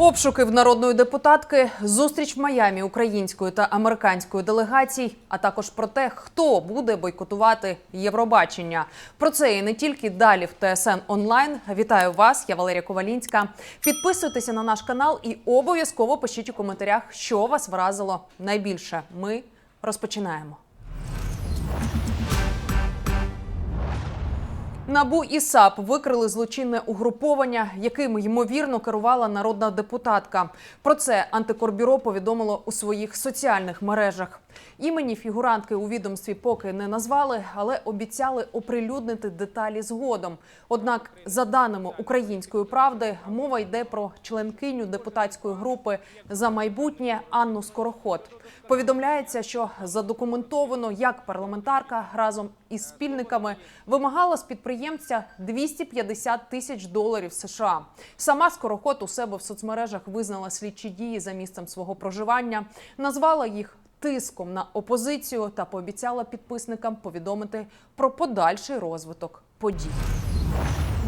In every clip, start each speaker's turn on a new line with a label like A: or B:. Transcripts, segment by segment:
A: Обшуки в народної депутатки, зустріч в Майамі української та американської делегацій, а також про те, хто буде бойкотувати Євробачення. Про це і не тільки далі в ТСН онлайн. Вітаю вас, я Валерія Ковалінська. Підписуйтеся на наш канал і обов'язково пишіть у коментарях, що вас вразило найбільше. Ми розпочинаємо. Набу і САП викрили злочинне угруповання, яким ймовірно керувала народна депутатка. Про це антикорбюро повідомило у своїх соціальних мережах. Імені фігурантки у відомстві поки не назвали, але обіцяли оприлюднити деталі згодом. Однак, за даними української правди, мова йде про членкиню депутатської групи за майбутнє Анну Скороход. Повідомляється, що задокументовано, як парламентарка разом із спільниками вимагала з підприємця 250 тисяч доларів США. Сама Скороход у себе в соцмережах визнала слідчі дії за місцем свого проживання, назвала їх тиском на опозицію та пообіцяла підписникам повідомити про подальший розвиток подій.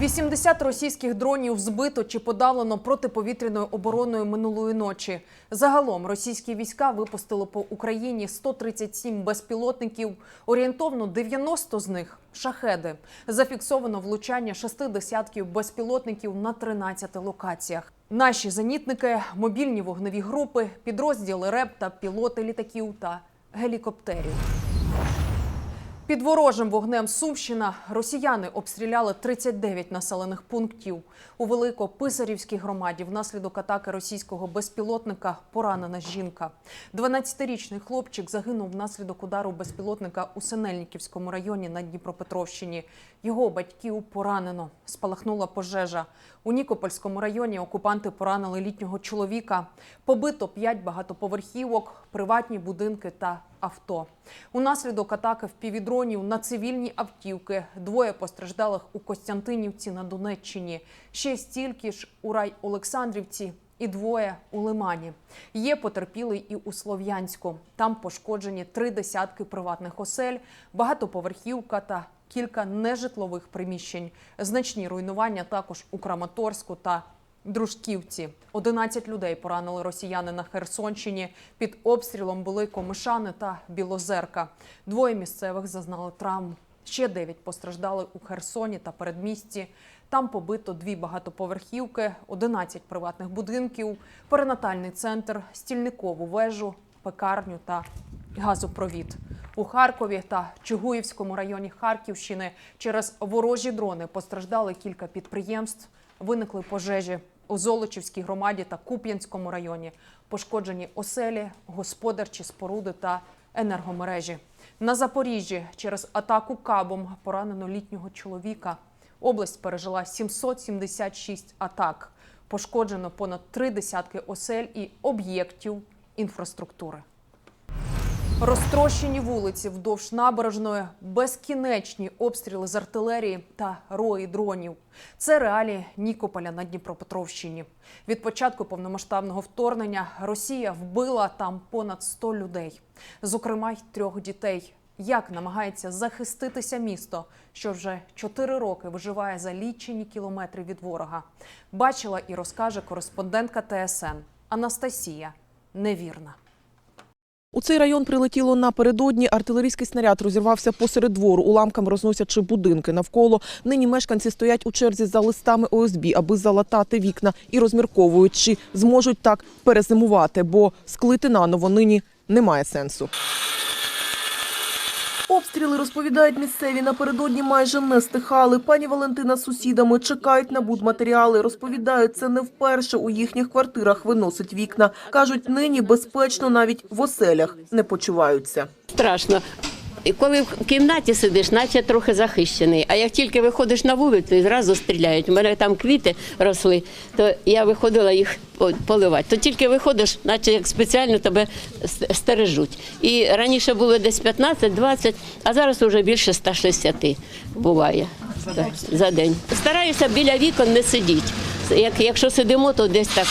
A: 80 російських дронів збито чи подавлено протиповітряною обороною минулої ночі. Загалом російські війська випустили по Україні 137 безпілотників. Орієнтовно 90 з них шахеди. Зафіксовано влучання шести десятків безпілотників на 13 локаціях. Наші зенітники, мобільні вогневі групи, підрозділи РЕП та пілоти літаків та гелікоптерів. Під ворожим вогнем Сумщина росіяни обстріляли 39 населених пунктів. У Великописарівській громаді внаслідок атаки російського безпілотника поранена жінка. 12-річний хлопчик загинув внаслідок удару безпілотника у Синельниківському районі на Дніпропетровщині. Його батьків поранено. Спалахнула пожежа. У Нікопольському районі окупанти поранили літнього чоловіка. Побито 5 багатоповерхівок, приватні будинки та авто. Унаслідок атаки впівдронів на цивільні автівки двоє постраждалих у Костянтинівці на Донеччині. Ще стільки ж у рай Олександрівці і двоє у Лимані. Є потерпілий і у Слов'янську. Там пошкоджені три десятки приватних осель, багатоповерхівка та кілька нежитлових приміщень. Значні руйнування також у Краматорську та Дружківці 11 людей поранили росіяни на Херсонщині. Під обстрілом були Комишани та Білозерка. Двоє місцевих зазнали травм. Ще дев'ять постраждали у Херсоні та передмісті. Там побито дві багатоповерхівки, 11 приватних будинків, перинатальний центр, стільникову вежу, пекарню та газопровід. У Харкові та Чугуївському районі Харківщини через ворожі дрони постраждали кілька підприємств. Виникли пожежі у Золочівській громаді та Куп'янському районі. Пошкоджені оселі, господарчі споруди та енергомережі. На Запоріжжі через атаку кабом поранено літнього чоловіка. Область пережила 776 атак. Пошкоджено понад три десятки осель і об'єктів інфраструктури. Розтрощені вулиці вдовж набережної, безкінечні обстріли з артилерії та рої дронів. Це реалії Нікополя на Дніпропетровщині. Від початку повномасштабного вторгнення Росія вбила там понад 100 людей, зокрема й трьох дітей. Як намагається захиститися місто, що вже 4 роки виживає за лічені кілометри від ворога, бачила і розкаже кореспондентка ТСН Анастасія Невірна.
B: У цей район прилетіло напередодні. Артилерійський снаряд розірвався посеред двору, уламками розносячи будинки навколо. Нині мешканці стоять у черзі за листами ОСБ, аби залатати вікна і розмірковують, чи зможуть так перезимувати, бо склити наново нині немає сенсу. Обстріли, розповідають місцеві, напередодні майже не стихали. Пані Валентина з сусідами чекають на будматеріали. Розповідають, це не вперше у їхніх квартирах виносить вікна. Кажуть, нині безпечно навіть в оселях не почуваються.
C: страшно. І коли в кімнаті сидиш, наче трохи захищений. А як тільки виходиш на вулицю, і зразу стріляють. У мене там квіти росли, то я виходила їх поливати. То тільки виходиш, наче як спеціально тебе стережуть. І раніше було десь 15-20, а зараз вже більше 160 буває за день. Стараюся біля вікон не сидіти. Як, якщо сидимо, то десь так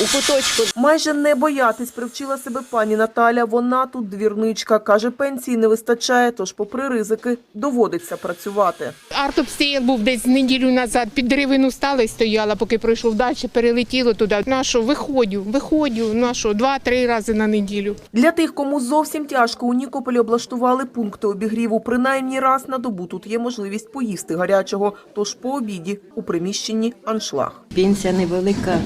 C: у куточку.
B: Майже не боятись привчила себе пані Наталя. Вона тут двірничка. Каже, пенсії не вистачає, тож попри ризики доводиться працювати.
D: Артобстріл був десь неділю назад. Під деревину стала і стояла, поки пройшов далі, перелетіло туди. На що, виходю, виходю, на що, два-три рази на неділю.
B: Для тих, кому зовсім тяжко, у Нікополі облаштували пункти обігріву. Принаймні раз на добу тут є можливість поїсти гарячого. Тож по обіді у приміщенні аншлаг.
E: Пенсія невелика,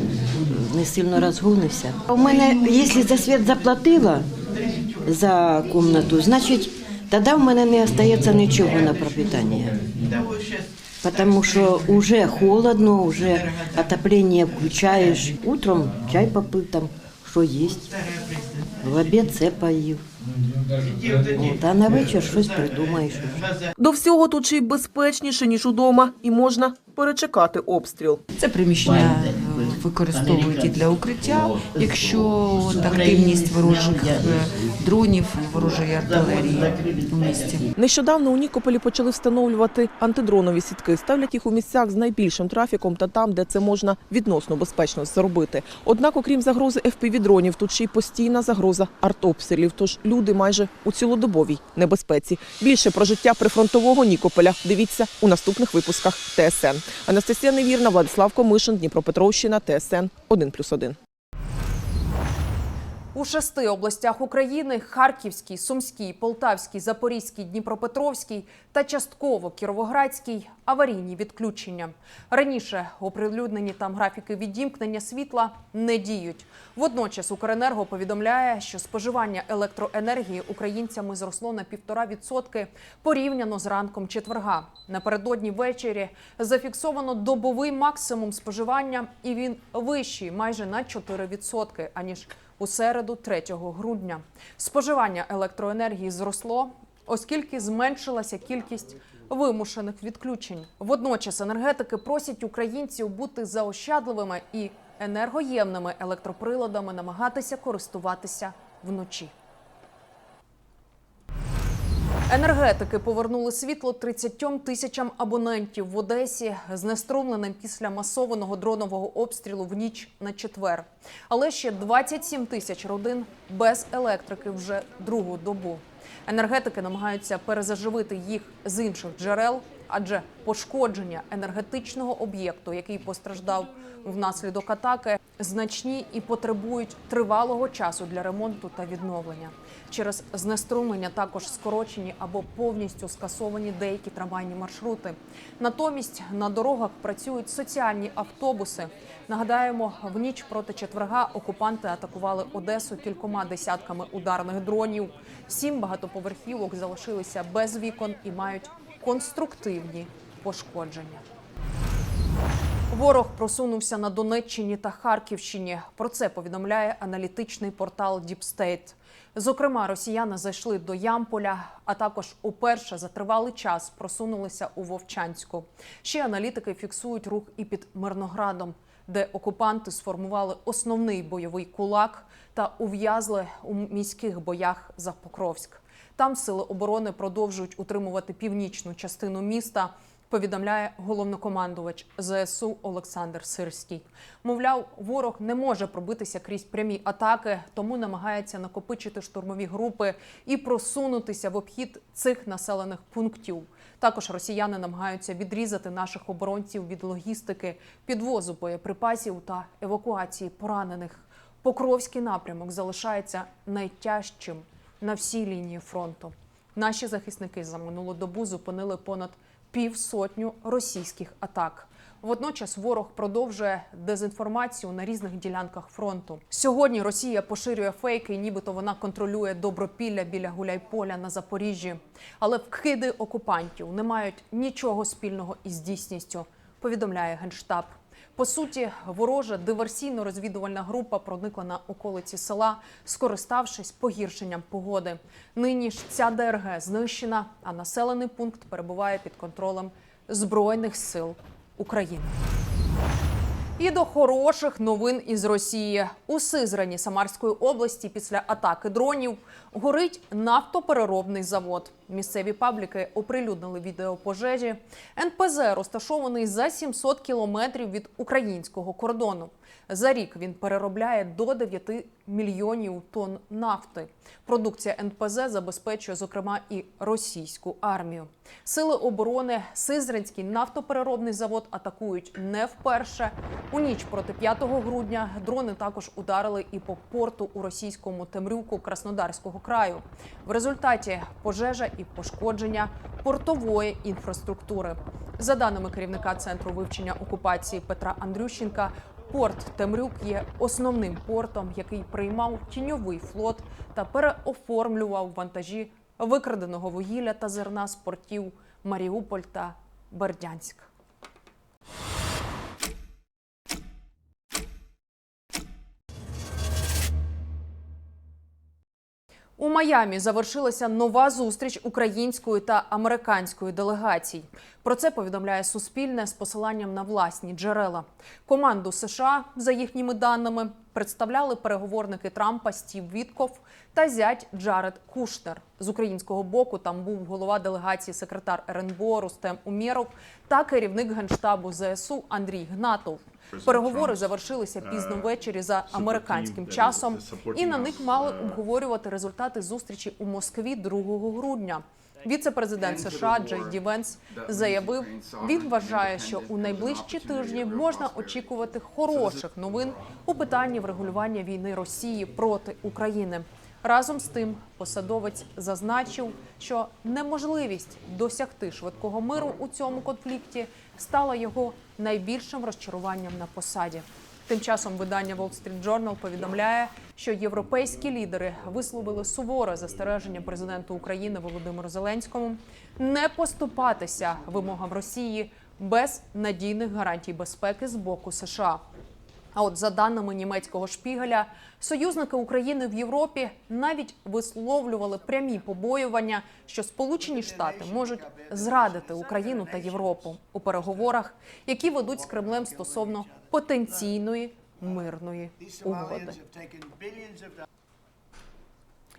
E: не сильно розгонився. У мене, якщо за світ заплатила за кімнату, значить тоді в мене не залишається нічого на пропитання. Потому що вже холодно, вже отоплення включаєш. Утром чай попив там, що є. В обід це поїв. От, а на вечір щось придумаєш.
B: До всього тут ще й безпечніше, ніж удома, і можна перечекати обстріл.
F: Це приміщення використовують і для укриття, якщо от активність ворожих дронів, ворожої артилерії у місті.
B: Нещодавно у Нікополі почали встановлювати антидронові сітки. Ставлять їх у місцях з найбільшим трафіком та там, де це можна відносно безпечно зробити. Однак, окрім загрози FPV-дронів, тут ще й постійна загроза артобстрілів. Тож люди майже у цілодобовій небезпеці. Більше про життя прифронтового Нікополя дивіться у наступних випусках ТСН. Анастасія Невірна, Владислав Комишин, Дніпропетровщина, ТСН 1+,1.
A: У шести областях України Харківській, Сумській, Полтавській, Запорізькій, Дніпропетровській та частково Кіровоградській аварійні відключення. Раніше оприлюднені там графіки відімкнення світла не діють. Водночас Укренерго повідомляє, що споживання електроенергії українцями зросло на 1,5% порівняно з ранком четверга. Напередодні ввечері зафіксовано добовий максимум споживання, і він вищий майже на 4%, аніж у середу 3 грудня. Споживання електроенергії зросло, оскільки зменшилася кількість вимушених відключень. Водночас енергетики просять українців бути заощадливими і енергоємними електроприладами намагатися користуватися вночі. Енергетики повернули світло 30 тисячам абонентів в Одесі, знеструмленим після масованого дронового обстрілу в ніч на четвер. Але ще 27 тисяч родин без електрики вже другу добу. Енергетики намагаються перезаживити їх з інших джерел, адже пошкодження енергетичного об'єкту, який постраждав внаслідок атаки, значні і потребують тривалого часу для ремонту та відновлення. Через знеструмлення також скорочені або повністю скасовані деякі трамвайні маршрути. Натомість на дорогах працюють соціальні автобуси. Нагадаємо, в ніч проти четверга окупанти атакували Одесу кількома десятками ударних дронів. Сім багатоповерхівок залишилися без вікон і мають конструктивні пошкодження. Ворог просунувся на Донеччині та Харківщині. Про це повідомляє аналітичний портал Діпстейт. Зокрема, росіяни зайшли до Ямполя, а також уперше за тривалий час просунулися у Вовчанську. Ще аналітики фіксують рух і під Мирноградом, де окупанти сформували основний бойовий кулак та ув'язли у міських боях за Покровськ. Там сили оборони продовжують утримувати північну частину міста. Повідомляє головнокомандувач ЗСУ Олександр Сирський. Мовляв, ворог не може пробитися крізь прямі атаки, тому намагається накопичити штурмові групи і просунутися в обхід цих населених пунктів. Також росіяни намагаються відрізати наших оборонців від логістики, підвозу боєприпасів та евакуації поранених. Покровський напрямок залишається найтяжчим на всій лінії фронту. Наші захисники за минулу добу зупинили понад півсотню російських атак. Водночас ворог продовжує дезінформацію на різних ділянках фронту. Сьогодні Росія поширює фейки, нібито вона контролює добропілля біля Гуляйполя на Запоріжжі. Але вкиди окупантів не мають нічого спільного із дійсністю, повідомляє генштаб. По суті, ворожа диверсійно-розвідувальна група проникла на околиці села, скориставшись погіршенням погоди. Нині ж ця ДРГ знищена, а населений пункт перебуває під контролем Збройних сил України. І до хороших новин із Росії у Сизрані Самарської області після атаки дронів горить нафтопереробний завод. Місцеві пабліки оприлюднили відео пожежі. НПЗ розташований за 700 кілометрів від українського кордону. За рік він переробляє до 9 мільйонів тонн нафти. Продукція НПЗ забезпечує, зокрема, і російську армію. Сили оборони Сизранський нафтопереробний завод атакують не вперше. У ніч проти 5 грудня дрони також ударили і по порту у російському Темрюку Краснодарського краю. В результаті пожежа і пошкодження портової інфраструктури. За даними керівника центру вивчення окупації Петра Андрющенка, порт Темрюк є основним портом, який приймав тіньовий флот та переоформлював вантажі викраденого вугілля та зерна з портів Маріуполь та Бердянськ. Майамі завершилася нова зустріч української та американської делегацій. Про це повідомляє Суспільне з посиланням на власні джерела. Команду США, за їхніми даними, представляли переговорники Трампа Стів Вітков та зять Джаред Кушнер. З українського боку там був голова делегації секретар РНБО Рустем Умєров та керівник генштабу ЗСУ Андрій Гнатов. Переговори завершилися пізно ввечері за американським часом, і на них мали обговорювати результати зустрічі у Москві 2 грудня. Віце-президент США Джей Ді Венс заявив, він вважає, що у найближчі тижні можна очікувати хороших новин у питанні врегулювання війни Росії проти України. Разом з тим, посадовець зазначив, що неможливість досягти швидкого миру у цьому конфлікті стала його найбільшим розчаруванням на посаді. Тим часом видання Wall Street Journal повідомляє, що європейські лідери висловили суворе застереження президенту України Володимиру Зеленському не поступатися вимогам Росії без надійних гарантій безпеки з боку США. А от за даними німецького шпігеля, союзники України в Європі навіть висловлювали прямі побоювання, що Сполучені Штати можуть зрадити Україну та Європу у переговорах, які ведуть з Кремлем стосовно потенційної мирної угоди.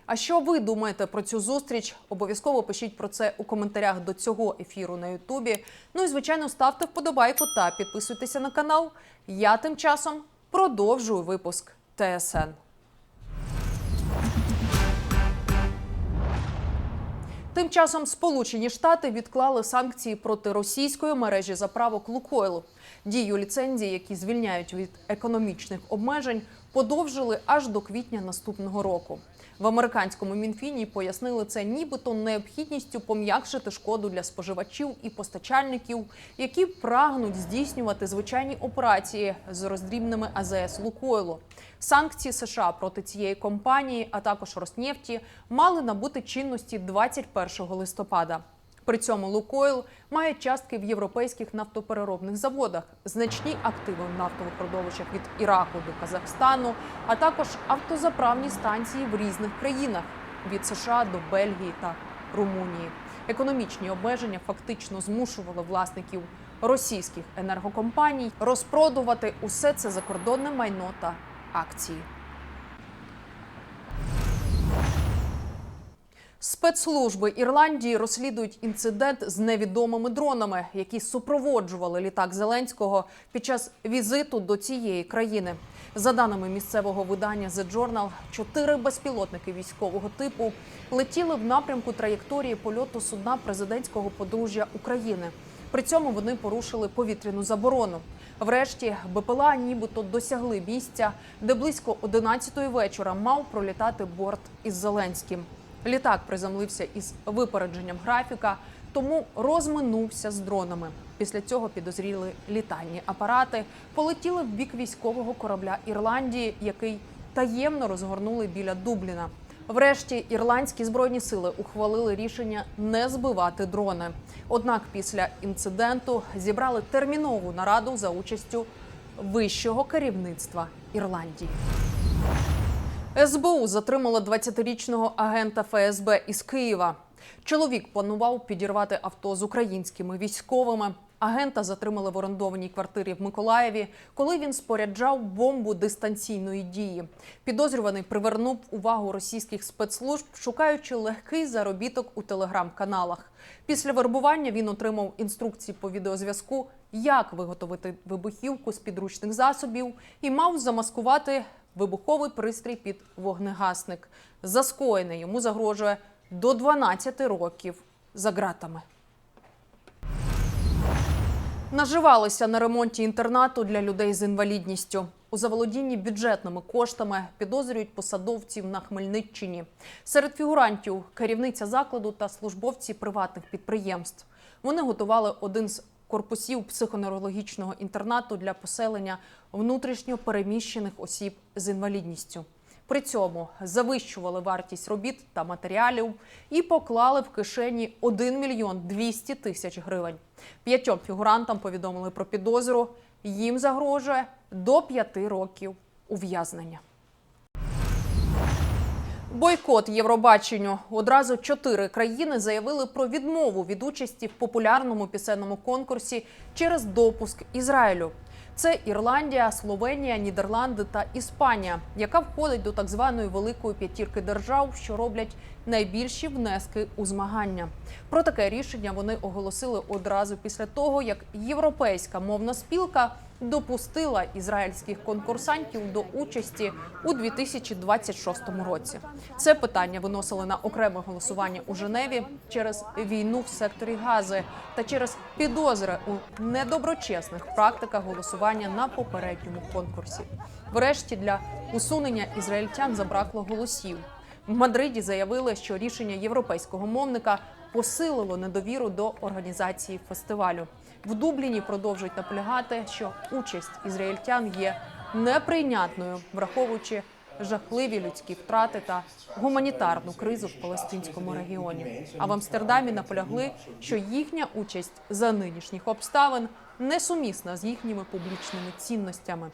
A: А що ви думаєте про цю зустріч? Обов'язково пишіть про це у коментарях до цього ефіру на Ютубі. Ну і звичайно, ставте вподобайку та підписуйтеся на канал. Я тим часом продовжую випуск ТСН. Тим часом Сполучені Штати відклали санкції проти російської мережі заправок Лукойл. Дію ліцензій, які звільняють від економічних обмежень, подовжили аж до квітня наступного року. В американському мінфіні пояснили це нібито необхідністю пом'якшити шкоду для споживачів і постачальників, які прагнуть здійснювати звичайні операції з роздрібними АЗС Лукойлу. Санкції США проти цієї компанії, а також Роснефті, мали набути чинності 21 листопада. При цьому Лукойл має частки в європейських нафтопереробних заводах, значні активи в нафтових родовищах від Іраку до Казахстану, а також автозаправні станції в різних країнах від США до Бельгії та Румунії. Економічні обмеження фактично змушували власників російських енергокомпаній розпродувати усе це закордонне майно та акції. Спецслужби Ірландії розслідують інцидент з невідомими дронами, які супроводжували літак Зеленського під час візиту до цієї країни. За даними місцевого видання The Journal, чотири безпілотники військового типу летіли в напрямку траєкторії польоту судна президентського подружжя України. При цьому вони порушили повітряну заборону. Врешті БПЛА нібито досягли місця, де близько 11-ї вечора мав пролітати борт із Зеленським. Літак приземлився із випередженням графіка, тому розминувся з дронами. Після цього підозріли літальні апарати, полетіли в бік військового корабля Ірландії, який таємно розгорнули біля Дубліна. Врешті ірландські збройні сили ухвалили рішення не збивати дрони. Однак після інциденту зібрали термінову нараду за участю вищого керівництва Ірландії. СБУ затримала 20-річного агента ФСБ із Києва. Чоловік планував підірвати авто з українськими військовими. Агента затримали в орендованій квартирі в Миколаєві, коли він споряджав бомбу дистанційної дії. Підозрюваний привернув увагу російських спецслужб, шукаючи легкий заробіток у телеграм-каналах. Після вербування він отримав інструкції по відеозв'язку, як виготовити вибухівку з підручних засобів, і мав замаскувати вибуховий пристрій під вогнегасник. За скоєне йому загрожує до 12 років за ґратами. Наживалися на ремонті інтернату для людей з інвалідністю. У заволодінні бюджетними коштами підозрюють посадовців на Хмельниччині. Серед фігурантів керівниця закладу та службовці приватних підприємств. Вони готували один з корпусів психоневрологічного інтернату для поселення внутрішньо переміщених осіб з інвалідністю. При цьому завищували вартість робіт та матеріалів і поклали в кишені 1 мільйон 200 тисяч гривень. П'ятьом фігурантам повідомили про підозру. Їм загрожує до п'яти років ув'язнення. Бойкот Євробаченню. Одразу чотири країни заявили про відмову від участі в популярному пісенному конкурсі через допуск Ізраїлю. Це Ірландія, Словенія, Нідерланди та Іспанія, яка входить до так званої великої п'ятірки держав, що роблять найбільші внески у змагання. Про таке рішення вони оголосили одразу після того, як європейська мовна спілка допустила ізраїльських конкурсантів до участі у 2026 році. Це питання виносили на окреме голосування у Женеві через війну в секторі Гази та через підозри у недоброчесних практиках голосування на попередньому конкурсі. Врешті для усунення ізраїльтян забракло голосів. В Мадриді заявили, що рішення європейського мовника посилило недовіру до організації фестивалю. В Дубліні продовжують наполягати, що участь ізраїльтян є неприйнятною, враховуючи жахливі людські втрати та гуманітарну кризу в палестинському регіоні. А в Амстердамі наполягли, що їхня участь за нинішніх обставин несумісна з їхніми публічними цінностями.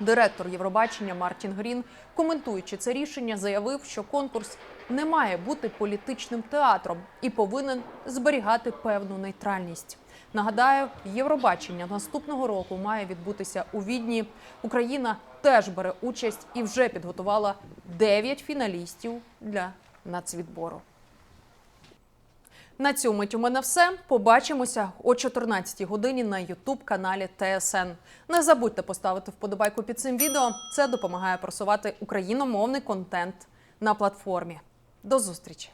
A: Директор Євробачення Мартін Грін, коментуючи це рішення, заявив, що конкурс не має бути політичним театром і повинен зберігати певну нейтральність. Нагадаю, Євробачення наступного року має відбутися у Відні. Україна теж бере участь і вже підготувала 9 фіналістів для нацвідбору. На цю мить у мене все. Побачимося о 14 годині на Ютуб каналі ТСН. Не забудьте поставити вподобайку під цим відео. Це допомагає просувати україномовний контент на платформі. До зустрічі!